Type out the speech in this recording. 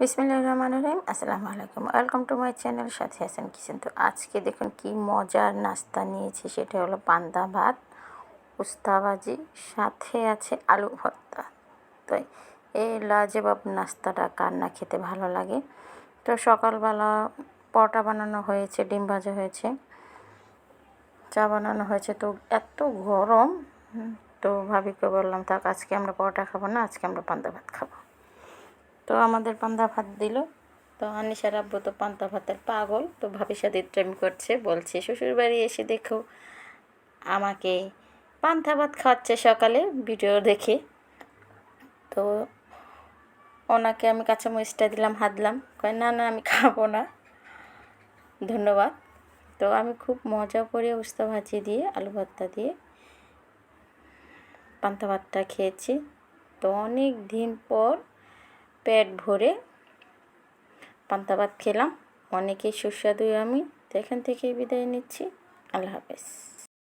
বিসমিল্লাহ রহমান রহিম। আসসালামু আলাইকুম ওয়েলকাম টু মাই চ্যানেল সাথে আছেন কিচেন। তো আজকে দেখুন কি মজার নাস্তা নিয়েছি, সেটা হলো পান্তা ভাত উস্তাবাজি সাথে আছে আলু ভর্তা। তো এই লাজবাব নাস্তাটা কার না খেতে ভালো লাগে? তো সকালবেলা পরোটা বানানো হয়েছে, ডিম ভাজা হয়েছে, চা বানানো হয়েছে। তো এত গরম তো ভাবিকে বললাম, থাক, আজকে আমরা পরোটা খাব না, আজকে আমরা পান্তা ভাত খাব। তো আমাদের পান্তা ভাত দিল। তো আনিসার আব্বু তো পান্তা ভাতের পাগল, তো ভাবির সাথে প্রেম করছে, বলছে শ্বশুর বাড়ি এসে দেখো, আমাকে পান্তা ভাত খাওয়াচ্ছে সকালে ভিডিও দেখে। তো ওনাকে আমি কাঁচামরিচটা দিলাম, হাতলাম, কয়, না না, আমি খাব না। ধন্যবাদ। তো আমি খুব মজা করে উস্তা ভাজি দিয়ে, আলু ভর্তা দিয়ে পান্তা ভাতটা খেয়েছি। তো অনেক দিন পর পেট ভরে পান্তা ভাত খেলাম। অনেকেই সুস্বাদু আমি, তো এখান থেকেই বিদায় নিচ্ছি। আল্লাহ হাফেজ।